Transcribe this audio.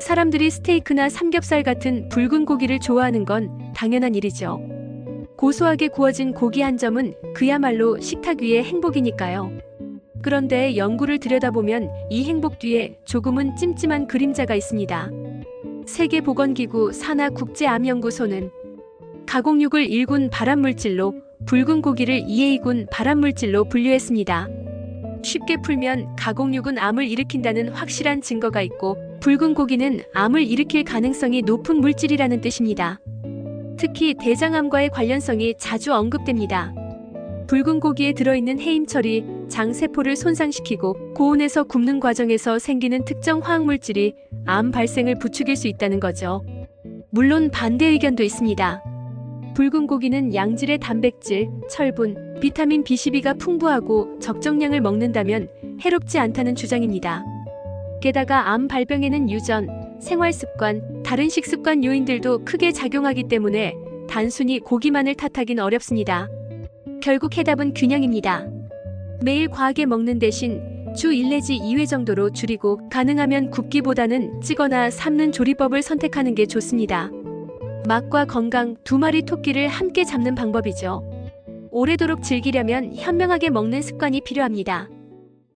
사람들이 스테이크나 삼겹살 같은 붉은 고기를 좋아하는 건 당연한 일이죠. 고소하게 구워진 고기 한 점은 그야말로 식탁 위의 행복이니까요. 그런데 연구를 들여다보면 이 행복 뒤에 조금은 찜찜한 그림자가 있습니다. 세계보건기구 산하국제암연구소는 가공육을 1군 발암물질로 붉은 고기를 2A군 발암물질로 분류했습니다. 쉽게 풀면 가공육은 암을 일으킨다는 확실한 증거가 있고 붉은 고기는 암을 일으킬 가능성이 높은 물질이라는 뜻입니다. 특히 대장암과의 관련성이 자주 언급됩니다. 붉은 고기에 들어있는 해임철이 장세포를 손상시키고 고온에서 굽는 과정에서 생기는 특정 화학물질이 암 발생을 부추길 수 있다는 거죠. 물론 반대 의견도 있습니다. 붉은 고기는 양질의 단백질, 철분, 비타민 B12가 풍부하고 적정량을 먹는다면 해롭지 않다는 주장입니다. 게다가 암 발병에는 유전, 생활 습관, 다른 식습관 요인들도 크게 작용하기 때문에 단순히 고기만을 탓하긴 어렵습니다. 결국 해답은 균형입니다. 매일 과하게 먹는 대신 주 1 내지 2회 정도로 줄이고 가능하면 굽기보다는 찌거나 삶는 조리법을 선택하는 게 좋습니다. 맛과 건강 두 마리 토끼를 함께 잡는 방법이죠. 오래도록 즐기려면 현명하게 먹는 습관이 필요합니다.